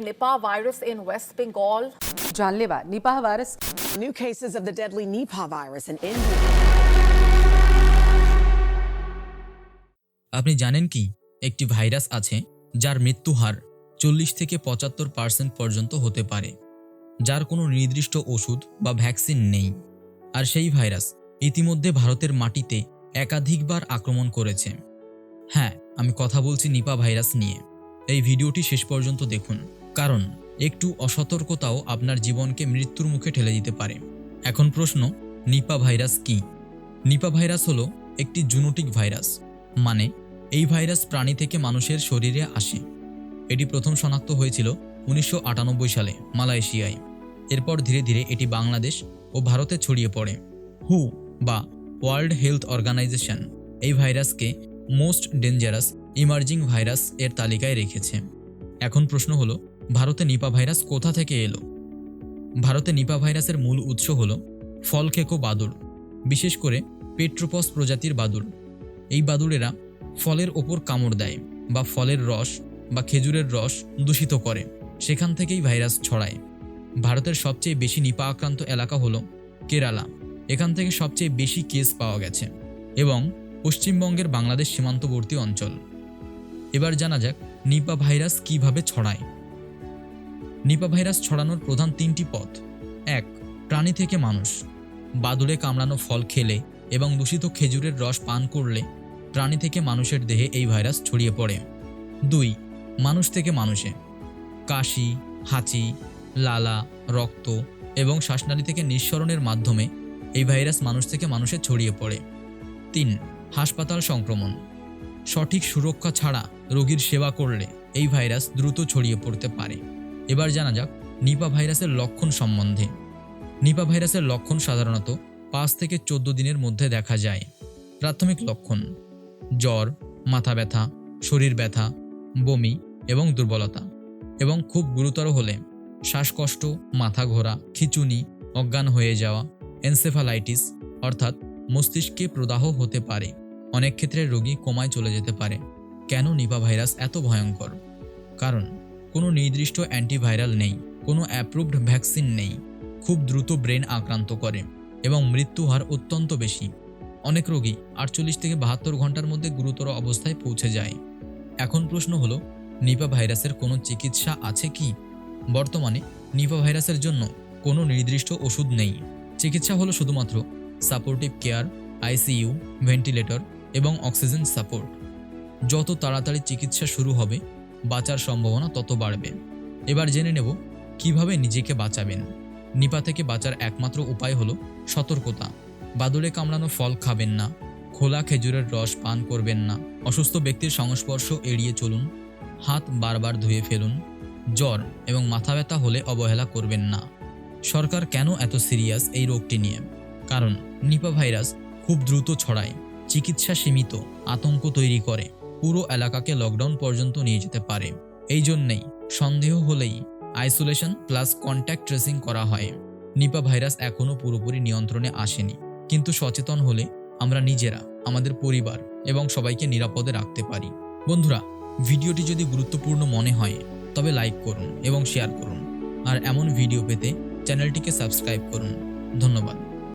Nipah virus in West Bengal. जानलेवा Nipah virus New cases of the deadly Nipah virus in India. আপনি জানেন কি একটি virus আছে যার মৃত্যু হার চল্লিশ থেকে পঁচাত্তর পার্সেন্ট পর্যন্ত হতে পারে যার কোনো নির্দিষ্ট ওষুধ বা ভ্যাকসিন নেই আর সেই ভাইরাস ইতিমধ্যে ভারতের মাটিতে একাধিকবার আক্রমণ করেছে হ্যাঁ আমি কথা বলছি নিপা ভাইরাস নিয়ে এই ভিডিওটি শেষ পর্যন্ত দেখুন কারণ, একটু অসতর্কতাও আপনার জীবনকে মৃত্যুর মুখে ঠেলে দিতে পারে। এখন প্রশ্ন, নিপা ভাইরাস কি? নিপা ভাইরাস হলো একটি জুনোটিক ভাইরাস মানে এই ভাইরাস প্রাণী থেকে মানুষের শরীরে আসে। এটি প্রথম শনাক্ত হয়েছিল উনিশশো আটানব্বই সালে মালয়েশিয়ায়। এরপর ধীরে ধীরে এটি বাংলাদেশ ও ভারতে ছড়িয়ে পড়ে। হু বা ওয়ার্ল্ড হেলথ অর্গানাইজেশন এই ভাইরাসকে মোস্ট ডেঞ্জারাস ইমার্জিং ভাইরাস এর তালিকায় রেখেছে। এখন প্রশ্ন হলো ভারতে নিপা ভাইরাস কোথা থেকে এলো? ভারতে নিপা ভাইরাসের মূল উৎস হলো ফলকেকো বাদুড়, বিশেষ করে পেট্রোপস প্রজাতির বাদুড়। এই বাদুড়েরা ফলের ওপর কামড় দেয় বা ফলের রস বা খেজুরের রস দূষিত করে, সেখান থেকেই ভাইরাস ছড়ায়। ভারতের সবচেয়ে বেশি নিপা আক্রান্ত এলাকা হলো কেরালা, এখান থেকে সবচেয়ে বেশি কেস পাওয়া গেছে এবং পশ্চিমবঙ্গের বাংলাদেশ সীমান্তবর্তী অঞ্চল। এবার জানা যাক নিপা ভাইরাস কীভাবে ছড়ায়। নিপা ভাইরাস ছড়ানোর প্রধান তিনটি পথ। এক, প্রাণী থেকে মানুষ। বাদুড়ে কামড়ানো ফল খেলে এবং দূষিত খেজুরের রস পান করলে প্রাণী থেকে মানুষের দেহে এই ভাইরাস ছড়িয়ে পড়ে। দুই, মানুষ থেকে মানুষে। কাশি, হাঁচি, লালা, রক্ত এবং শ্বাসনালী থেকে নিঃসরণের মাধ্যমে এই ভাইরাস মানুষ থেকে মানুষে ছড়িয়ে পড়ে। তিন, হাসপাতাল সংক্রমণ। সঠিক সুরক্ষা ছাড়া রোগীর সেবা করলে এই ভাইরাস দ্রুত ছড়িয়ে পড়তে পারে। এবার জানা যাক নিপা ভাইরাসের লক্ষণ সম্বন্ধে। নিপা ভাইরাসের লক্ষণ সাধারণত পাঁচ থেকে চোদ্দ দিনের মধ্যে দেখা যায়। প্রাথমিক লক্ষণ, জ্বর, মাথা ব্যথা, শরীর ব্যথা, বমি এবং দুর্বলতা এবং খুব গুরুতর হলে শ্বাসকষ্ট, মাথা ঘোরা, খিচুনি, অজ্ঞান হয়ে যাওয়া, এনসেফালাইটিস অর্থাৎ মস্তিষ্কে প্রদাহ হতে পারে। অনেক ক্ষেত্রে রোগী কোমায় চলে যেতে পারে। কেন নিপা ভাইরাস এত ভয়ঙ্কর? কারণ কোনো নির্দিষ্ট অ্যান্টিভাইরাল নেই, কোনো অ্যাপ্রুভড ভ্যাকসিন নেই। খুব দ্রুত ব্রেন আক্রান্ত করে এবং মৃত্যু হার অত্যন্ত বেশি। অনেক রোগী আটচল্লিশ থেকে বাহাত্তর ঘণ্টার মধ্যে গুরুতর অবস্থায় পৌঁছে যায়। এখন প্রশ্ন হলো, নিপা ভাইরাসের কোনো চিকিৎসা আছে কি? বর্তমানে নিপা ভাইরাসের জন্য কোনো নির্দিষ্ট ওষুধ নেই। চিকিৎসা হলো শুধুমাত্র সাপোর্টিভ কেয়ার আইসিইউ ভেন্টিলেটর এবং অক্সিজেন সাপোর্ট যত তাড়াতাড়ি চিকিৎসা শুরু হবে বাঁচার সম্ভাবনা তত বাড়বে। এবার জেনে নেব, কীভাবে নিজেকে বাঁচাবেন। নিপা থেকে বাঁচার একমাত্র উপায় হলো সতর্কতা। বাদুড়ে কামড়ানো ফল খাবেন না, খোলা খেজুরের রস পান করবেন না, অসুস্থ ব্যক্তির সংস্পর্শ এড়িয়ে চলুন, হাত বারবার ধুয়ে ফেলুন, জ্বর এবং মাথা ব্যথা হলে অবহেলা করবেন না। সরকার কেন এত সিরিয়াস এই রোগটি নিয়ে? কারণ নিপা ভাইরাস খুব দ্রুত ছড়ায়, চিকিৎসা সীমিত, আতঙ্ক তৈরি করে। পুরো এলাকাকে লকডাউন পর্যন্ত নিয়ে যেতে পারে। এই জন্যেই সন্দেহ হলেই আইসোলেশন প্লাস কন্ট্যাক্ট ট্রেসিং করা হয়। নিপা ভাইরাস এখনও পুরোপুরি নিয়ন্ত্রণে আসেনি। কিন্তু সচেতন হলে আমরা নিজেরা, আমাদের পরিবার এবং সবাইকে নিরাপদে রাখতে পারি। বন্ধুরা, ভিডিওটি যদি গুরুত্বপূর্ণ মনে হয়, তবে লাইক করুন এবং শেয়ার করুন। আর এমন ভিডিও পেতে চ্যানেলটিকে সাবস্ক্রাইব করুন। ধন্যবাদ।